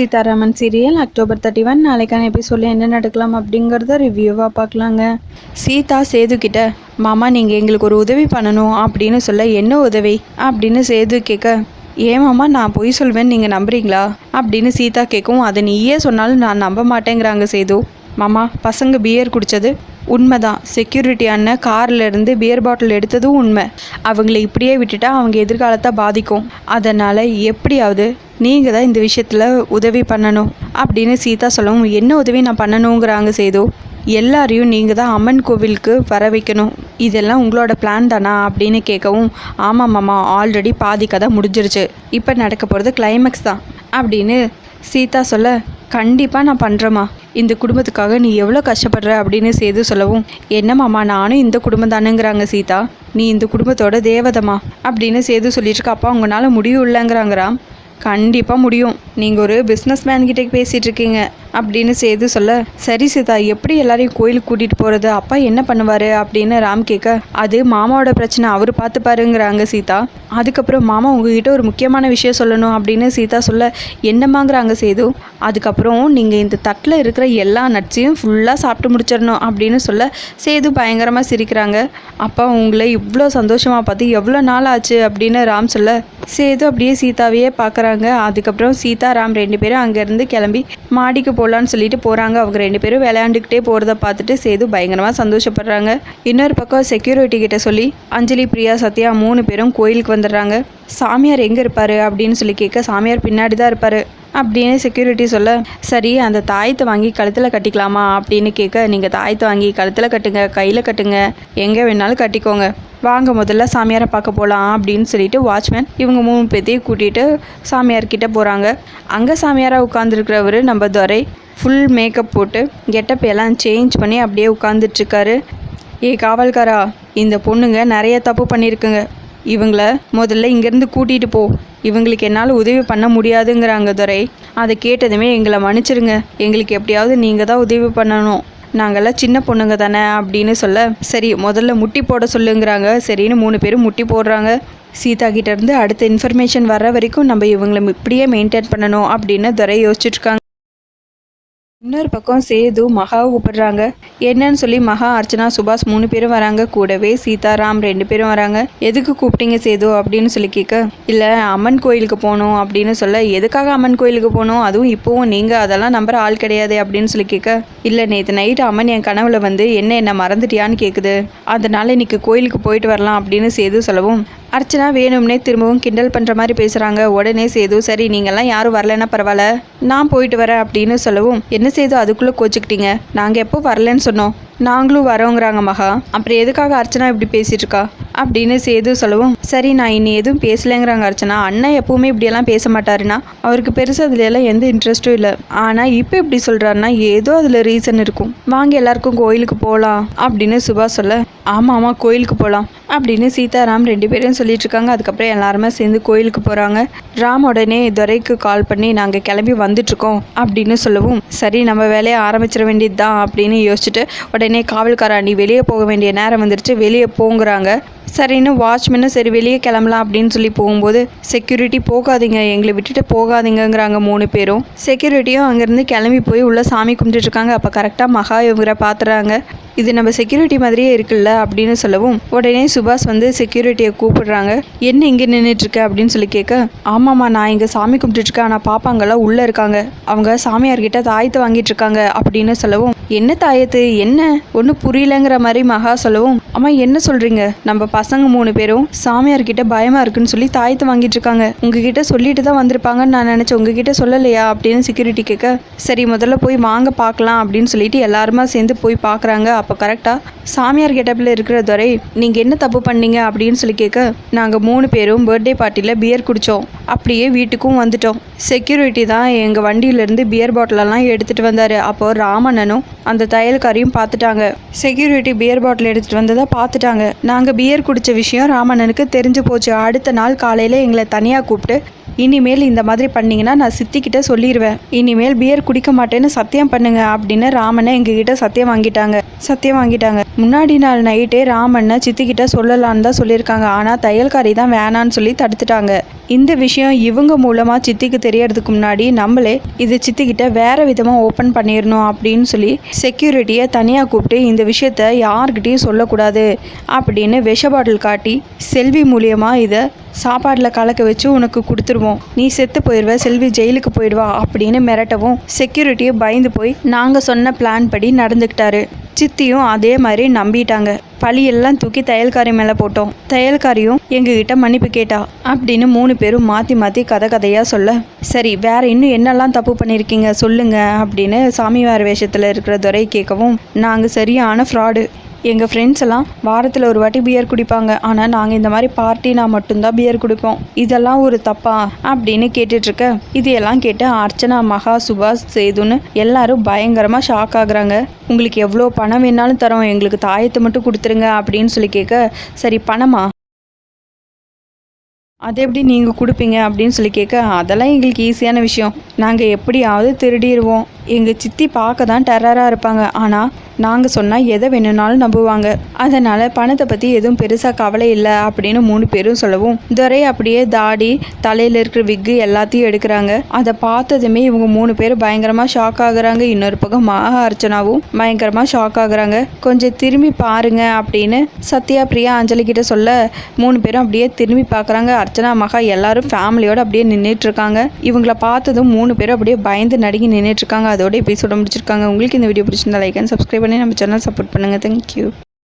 Seetharaman serial October thirty one நாளைக்கான எபிசோடில் என்ன நடக்கலாம் அப்படிங்கிறத ரிவ்யூவாக பார்க்கலாங்க. சீதா சேது கிட்ட மாமா நீங்கள் எங்களுக்கு ஒரு உதவி பண்ணணும் அப்படின்னு சொல்ல என்ன உதவி? அப்படின்னு சேது கேட்க ஏன் மாமா நான் பொய் சொல்வேன்னு நீங்கள் நம்புறீங்களா? அப்படின்னு சீதா கேட்கும் அதை நீயே சொன்னாலும் நான் நம்ப மாட்டேங்கிறாங்க சேது. மாமா பசங்க பியர் குடித்தது உண்மைதான். செக்யூரிட்டி அண்ணன் கார்லேருந்து பியர் பாட்டில் எடுத்ததும் உண்மை. அவங்கள இப்படியே விட்டுட்டா அவங்க எதிர்காலத்தை பாதிக்கும். அதனால் எப்படியாவது நீங்கள் தான் இந்த விஷயத்தில் உதவி பண்ணணும். அப்படின்னு சீதா சொல்லவும் என்ன உதவி நான் பண்ணணுங்கிறாங்க சேது. எல்லாரையும் நீங்கள் தான் அம்மன் கோவிலுக்கு வர வைக்கணும். இதெல்லாம் உங்களோட பிளான் தானா? அப்படின்னு கேட்கவும் ஆமாம் மாமா ஆல்ரெடி பாதி கதை முடிஞ்சிருச்சு. இப்போ நடக்க போகிறது கிளைமேக்ஸ் தான். அப்படின்னு சீதா சொல்ல கண்டிப்பாக நான் பண்ணுறேம்மா இந்த குடும்பத்துக்காக நீ எவ்வளோ கஷ்டப்படுற? அப்படின்னு சேது சொல்லவும் என்னம்மாம்மா நானும் இந்த குடும்பம் தானுங்கிறாங்க சீதா. நீ இந்த குடும்பத்தோட தேவதம்மா. அப்படின்னு சேது சொல்லிட்டு இருக்க அப்பா உங்களால் முடியும் இல்லைங்கிறாங்கறாம். கண்டிப்பாக முடியும். நீங்கள் ஒரு பிஸ்னஸ்மேன் கிட்டே பேசிகிட்டு இருக்கீங்க அப்படின்னு சேது சொல்ல சரி சீதா எப்படி எல்லாரையும் கோயிலுக்கு கூட்டிகிட்டு போகிறது அப்பா என்ன பண்ணுவார்? அப்படின்னு ராம் கேட்க அது மாமாவோட பிரச்சனை அவர் பார்த்துப்பாருங்கிறாங்க சீதா. அதுக்கப்புறம் மாமா உங்ககிட்ட ஒரு முக்கியமான விஷயம் சொல்லணும் அப்படின்னு சீதா சொல்ல என்னம்மாங்கிறாங்க சேது? அதுக்கப்புறம் நீங்கள் இந்த தட்டில் இருக்கிற எல்லா நட்ஸையும் ஃபுல்லாக சாப்பிட்டு முடிச்சிடணும் அப்படின்னு சொல்ல சேது பயங்கரமாக சிரிக்கிறாங்க. அப்பா உங்களை இவ்வளோ சந்தோஷமாக பார்த்து எவ்வளோ நாள் ஆச்சு? அப்படின்னு ராம் சொல்ல சேது அப்படியே சீதாவையே பார்க்குறாங்க. அதுக்கப்புறம் சீதா ராம் ரெண்டு பேரும் அங்கேருந்து கிளம்பி மாடிக்கு போகலான்னு சொல்லிட்டு போகிறாங்க அவங்க ரெண்டு பேரும் விளையாண்டுக்கிட்டே போகிறத பார்த்துட்டு சேது பயங்கரமாக சந்தோஷப்படுறாங்க. இன்னொரு பக்கம் செக்யூரிட்டி கிட்ட சொல்லி அஞ்சலி பிரியா சத்யா மூணு பேரும் கோயிலுக்கு வந்துடுறாங்க. சாமியார் எங்கே இருப்பார்? அப்படின்னு சொல்லி கேட்க சாமியார் பின்னாடி தான் இருப்பார். அப்படின்னு செக்யூரிட்டி சொல்ல சரி அந்த தாயத்தை வாங்கி கழுத்தில் கட்டிக்கலாமா? அப்படின்னு கேட்க நீங்கள் தாயத்தை வாங்கி கழுத்தில் கட்டுங்க கையில் கட்டுங்க. எங்கே வேணாலும் கட்டிக்கோங்க. வாங்க முதல்ல சாமியாரை பார்க்க போகலாம் அப்படின்னு சொல்லிட்டு வாட்ச்மேன் இவங்க மூணு பேர்த்தையும் கூட்டிகிட்டு சாமியார்கிட்ட போகிறாங்க அங்கே சாமியாராக உட்காந்துருக்கிறவர் நம்ம துரை ஃபுல் மேக்கப் போட்டு கெட்டப் எல்லாம் சேஞ்ச் பண்ணி அப்படியே உட்காந்துட்ருக்காரு ஏ காவல்காரா இந்த பொண்ணுங்க நிறைய தப்பு பண்ணியிருக்குங்க இவங்கள முதல்ல இங்கேருந்து கூட்டிகிட்டு போ. இவங்களுக்கு என்னால் உதவி பண்ண முடியாதுங்கிறாங்க துரை. அதை கேட்டதுமே எங்களை மன்னிச்சிருங்க. எங்களுக்கு எப்படியாவது நீங்கள் தான் உதவி பண்ணணும். நாங்கள்லாம் சின்ன பொண்ணுங்க தானே அப்படின்னு சொல்ல சரி முதல்ல முட்டி போட சொல்லுங்கிறாங்க. சரின்னு மூணு பேரும் முட்டி போடுறாங்க. சீதா கிட்டேருந்து அடுத்த இன்ஃபர்மேஷன் வர்ற வரைக்கும் நம்ம இவங்களை இப்படியே மெயின்டைன் பண்ணணும் அப்படின்னு துரை யோசிச்சுட்ருக்காங்க இன்னொரு பக்கம் சேது மகாவை கூப்பிடுறாங்க. என்னன்னு சொல்லி மகா அர்ச்சனா சுபாஷ் மூணு பேரும் வராங்க. கூடவே சீதாராம் ரெண்டு பேரும் வராங்க. எதுக்கு கூப்பிட்டீங்க சேது அப்படின்னு சொல்லி கேட்க இல்லை அம்மன் கோயிலுக்கு போகணும் அப்படின்னு சொல்ல எதுக்காக அம்மன் கோயிலுக்கு போகணும்? அதுவும் இப்போவும் நீங்கள் அதெல்லாம் நம்புற ஆள் கிடையாது அப்படின்னு சொல்லி கேட்க இல்லை நேற்று நைட்டு அம்மன் என் கனவுல வந்து என்ன என்ன மறந்துட்டியான்னு கேட்குது அதனால இன்னைக்கு கோயிலுக்கு போயிட்டு வரலாம் அப்படின்னு சேது சொல்லவும் அர்ச்சனா வேணும்னே திரும்பவும் கிண்டல் பண்ணுற மாதிரி பேசுகிறாங்க உடனே சேது சரி நீங்கள்லாம் யாரும் வரலன்னா பரவாயில்ல. நான் போயிட்டு வரேன் அப்படின்னு சொல்லவும் என்ன செய்தோ அதுக்குள்ளே கோச்சிக்கிட்டீங்க? நாங்கள் எப்போ வரலன்னு சொன்னோம். நாங்களும் வரோங்கிறாங்க மகா. அப்புறம் எதுக்காக அர்ச்சனா இப்படி பேசிட்டு இருக்கா அப்படின்னு சேது சொல்லவும் சரி நான் இனி எதுவும் பேசலைங்கிறாங்க அர்ச்சனா. அண்ணன் எப்பவுமே இப்படியெல்லாம் பேச மாட்டாருன்னா அவருக்கு பெருசாக அதுல எல்லாம் எந்த இன்ட்ரெஸ்ட்டும் இல்லை. ஆனால் இப்போ இப்படி சொல்கிறாருன்னா ஏதோ அதில் ரீசன் இருக்கும். வாங்க எல்லாருக்கும் கோயிலுக்கு போகலாம் அப்படின்னு சுபா சொல்ல ஆமாம் ஆமாம் கோயிலுக்கு போகலாம் அப்படின்னு சீதாராம் ரெண்டு பேரும் சொல்லிட்டு இருக்காங்க அதுக்கப்புறம் எல்லாருமே சேர்ந்து கோயிலுக்கு போகிறாங்க ராம் உடனே துரைக்கு கால் பண்ணி நாங்கள் கிளம்பி வந்துட்டுருக்கோம் அப்படின்னு சொல்லவும் சரி நம்ம வேலையை ஆரம்பிச்சிட வேண்டியது தான் அப்படின்னு யோசிச்சுட்டு உடனே காவல்காரா நீ வெளியே போக வேண்டிய நேரம் வந்துருச்சு வெளியே போங்கிறாங்க. சரின்னு வாட்ச்மேனும் சரி வெளியே கிளம்பலாம் அப்படின்னு சொல்லி போகும்போது செக்யூரிட்டி போகாதீங்க எங்களை விட்டுட்டு போகாதீங்கங்கிறாங்க மூணு பேரும். செக்யூரிட்டியும் அங்கேருந்து கிளம்பி போய் உள்ள சாமி கும்பிட்டுட்ருக்காங்க. அப்போ கரெக்டாக மகா இவங்களை பார்த்துறாங்க இது நம்ம செக்யூரிட்டி மாதிரியே இருக்குல்ல அப்படின்னு சொல்லவும் உடனே சுபாஷ் வந்து செக்யூரிட்டியை கூப்பிடுறாங்க. என்ன இங்கே நின்றுட்டுருக்க அப்படின்னு சொல்லி கேட்க ஆமாம்மா நான் இங்கே சாமி கும்பிட்டுருக்கேன் ஆனால் பாப்பாங்கெல்லாம் உள்ளே இருக்காங்க. அவங்க சாமியார்கிட்ட தாயத்தை வாங்கிட்டு இருக்காங்க அப்படின்னு சொல்லவும் என்ன தாயத்து? என்ன? ஒன்றும் புரியலங்கிற மாதிரி மகா சொல்லவும் அம்மா என்ன சொல்கிறீங்க நம்ம பசங்க மூணு பேரும் சாமியார்கிட்ட பயமாக இருக்குன்னு சொல்லி தாயத்தை வாங்கிட்டு இருக்காங்க உங்ககிட்ட சொல்லிட்டு தான் வந்திருப்பாங்கன்னு நான் நினச்சேன். உங்ககிட்ட சொல்லலையா அப்படின்னு செக்யூரிட்டி கேட்க சரி முதல்ல போய் வாங்க பார்க்கலாம் அப்படின்னு சொல்லிட்டு எல்லாருமா சேர்ந்து போய் பார்க்குறாங்க. அப்போ கரெக்டாக சாமியார் கெட்டப்பில் இருக்கிற துறை நீங்கள் என்ன தப்பு பண்ணீங்க? அப்படின்னு சொல்லி கேட்க நாங்கள் மூணு பேரும் பர்த்டே பார்ட்டியில் பியர் குடித்தோம் அப்படியே வீட்டுக்கும் வந்துட்டோம். செக்யூரிட்டி தான் எங்கள் வண்டியிலேருந்து பியர் பாட்டிலெல்லாம் எடுத்துகிட்டு வந்தார். அப்போது ராமண்ணனும் அந்த தையல்காரையும் பார்த்துட்டாங்க. செக்யூரிட்டி பியர் பாட்டில் எடுத்துகிட்டு வந்ததை பார்த்துட்டாங்க. நாங்கள் பியர் குடித்த விஷயம் ராமண்ணனுக்கு தெரிஞ்சு போச்சு. அடுத்த நாள் காலையில் எங்களை தனியாக கூப்பிட்டு இனிமேல் இந்த மாதிரி பண்ணீங்கன்னா நான் சித்திக்கிட்ட சொல்லிடுவேன் இனிமேல் பியர் குடிக்க மாட்டேன்னு சத்தியம் பண்ணுங்க அப்படின்னு ராமனை எங்ககிட்ட சத்தியம் வாங்கிட்டாங்க. சத்தியம் வாங்கிட்டாங்க. முன்னாடி நாள் நைட்டே ராமனை சித்திக்கிட்ட சொல்லலான்னு தான் சொல்லியிருக்காங்க. ஆனால் தையல்காரி தான் வேணான்னு சொல்லி தடுத்துட்டாங்க. இந்த விஷயம் இவங்க மூலமாக சித்திக்கு தெரியறதுக்கு முன்னாடி நம்மளே இது சித்திக்கிட்ட வேற விதமாக ஓப்பன் பண்ணிடணும் அப்படின்னு சொல்லி செக்யூரிட்டியை தனியாக கூப்பிட்டு இந்த விஷயத்த யார்கிட்டையும் சொல்லக்கூடாது அப்படின்னு விஷ பாட்டில் காட்டி செல்வி மூலியமாக இதை சாப்பாட்டில் கலக்க வச்சு உனக்கு கொடுத்துருவோம். நீ செத்து போயிடுவ செல்வி ஜெயிலுக்கு போயிடுவா அப்படின்னு மிரட்டவும் செக்யூரிட்டியை பயந்து போய் நாங்கள் சொன்ன பிளான் படி நடந்துக்கிட்டாரு. சித்தியும் அதே மாதிரி நம்பிட்டாங்க. பழியெல்லாம் தூக்கி தையல்காரி மேலே போட்டோம். தையல்காரியும் எங்ககிட்ட மன்னிப்பு கேட்டா அப்படின்னு மூணு பேரும் மாற்றி மாற்றி கதை கதையாக சொல்ல சரி வேற இன்னும் என்னெல்லாம் தப்பு பண்ணியிருக்கீங்க சொல்லுங்க அப்படின்னு சாமிவார் வேஷத்தில் இருக்கிற துரை கேட்கவும் நாங்கள் சரியான ஃப்ராடு எங்கள் ஃப்ரெண்ட்ஸ் எல்லாம் வாரத்தில் ஒரு வாட்டி பியர் குடிப்பாங்க. ஆனால் நாங்கள் இந்த மாதிரி பார்ட்டினா மட்டும்தான் பியர் குடிப்போம். இதெல்லாம் ஒரு தப்பா? அப்படின்னு கேட்டுட்ருக்க. இதையெல்லாம் கேட்டு அர்ச்சனா மகா சுபாஷ் சேதுன்னு எல்லாரும் பயங்கரமாக ஷாக் ஆகுறாங்க. உங்களுக்கு எவ்வளோ பணம் வேணாலும் தரோம். எங்களுக்கு தாயத்தை மட்டும் கொடுத்துருங்க அப்படின்னு சொல்லி கேட்க சரி பணமா? அது எப்படி நீங்கள் கொடுப்பீங்க? அப்படின்னு சொல்லி கேட்க அதெல்லாம் எங்களுக்கு ஈஸியான விஷயம். நாங்கள் எப்படியாவது திருடிடுவோம் எங்கள் சித்தி பார்க்க தான் டெரராக இருப்பாங்க. ஆனால் நாங்கள் சொன்னால் எதை வேணும்னாலும் நம்புவாங்க. அதனால் பணத்தை பற்றி எதுவும் பெருசாக கவலை இல்லை அப்படின்னு மூணு பேரும் சொல்லவும் துரை அப்படியே தாடி தலையில் இருக்கிற விக்கு எல்லாத்தையும் எடுக்கிறாங்க. அதை பார்த்ததுமே இவங்க மூணு பேரும் பயங்கரமாக ஷாக் ஆகுறாங்க. இன்னொரு பக்கம் மகா அர்ச்சனாவும் பயங்கரமாக ஷாக் ஆகுறாங்க. கொஞ்சம் திரும்பி பாருங்க அப்படின்னு சத்யா பிரியா அஞ்சலி கிட்ட சொல்ல மூணு பேரும் அப்படியே திரும்பி பார்க்குறாங்க. அர்ச்சனா மகா எல்லாரும் ஃபேமிலியோடு அப்படியே நின்றுட்டு இருக்காங்க. இவங்கள பார்த்ததும் மூணு பேரும் அப்படியே பயந்து நடுங்கி நின்றுட்டு இருக்காங்க. அதோட எபிசோட முடிச்சிருக்காங்க. உங்களுக்கு இந்த வீடியோ பிடிச்சிருந்தா லைக் அண்ட் சப்ஸ்கிரைப் பண்ணி நம்ம சேனல் சப்போர்ட் பண்ணுங்கள் தேங்க்யூ